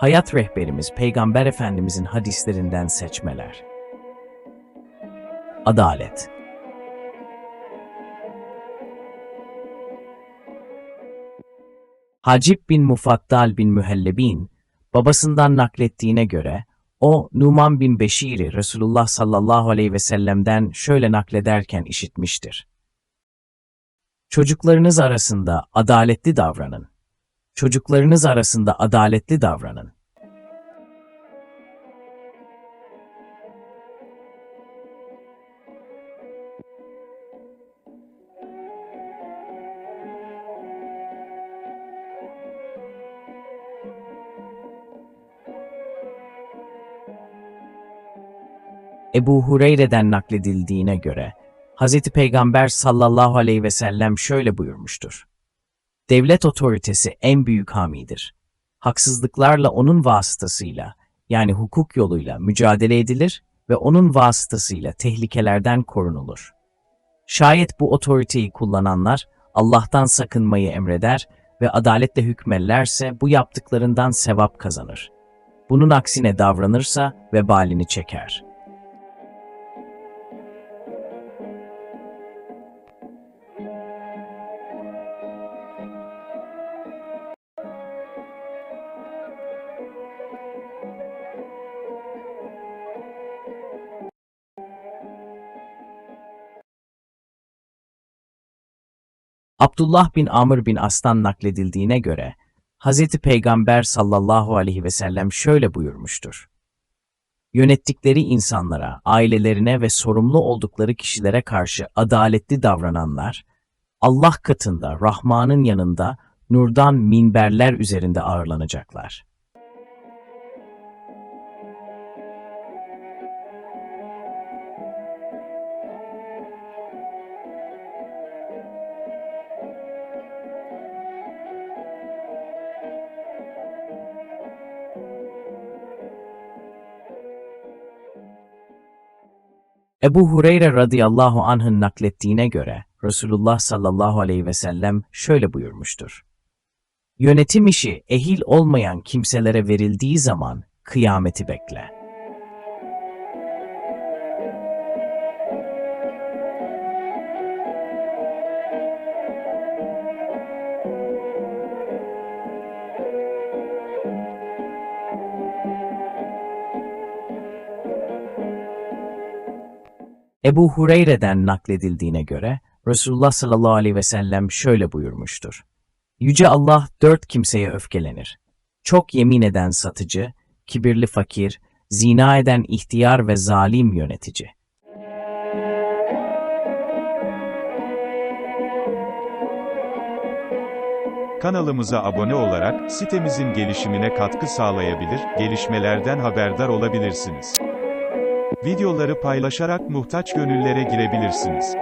Hayat rehberimiz Peygamber Efendimizin hadislerinden seçmeler. Adalet Hacib bin Mufaddal bin Mühellebin, babasından naklettiğine göre, o Numan bin Beşir'i Resulullah sallallahu aleyhi ve sellem'den şöyle naklederken işitmiştir. Çocuklarınız arasında adaletli davranın. Çocuklarınız arasında adaletli davranın. Ebu Hureyre'den nakledildiğine göre, Hz. Peygamber sallallahu aleyhi ve sellem şöyle buyurmuştur. Devlet otoritesi en büyük hamidir. Haksızlıklarla onun vasıtasıyla, yani hukuk yoluyla mücadele edilir ve onun vasıtasıyla tehlikelerden korunulur. Şayet bu otoriteyi kullananlar Allah'tan sakınmayı emreder ve adaletle hükmerlerse bu yaptıklarından sevap kazanır. Bunun aksine davranırsa vebalini çeker.'' Abdullah bin Amr bin As'tan nakledildiğine göre, Hz. Peygamber sallallahu aleyhi ve sellem şöyle buyurmuştur. Yönettikleri insanlara, ailelerine ve sorumlu oldukları kişilere karşı adaletli davrananlar, Allah katında Rahman'ın yanında nurdan minberler üzerinde ağırlanacaklar. Ebu Hureyre radıyallahu anh'ın naklettiğine göre Resulullah sallallahu aleyhi ve sellem şöyle buyurmuştur. Yönetim işi ehil olmayan kimselere verildiği zaman kıyameti bekle. Ebu Hureyre'den nakledildiğine göre Resulullah sallallahu aleyhi ve sellem şöyle buyurmuştur. Yüce Allah dört kimseye öfkelenir. Çok yemin eden satıcı, kibirli fakir, zina eden ihtiyar ve zalim yönetici. Kanalımıza abone olarak sitemizin gelişimine katkı sağlayabilir, gelişmelerden haberdar olabilirsiniz. Videoları paylaşarak muhtaç gönüllere girebilirsiniz.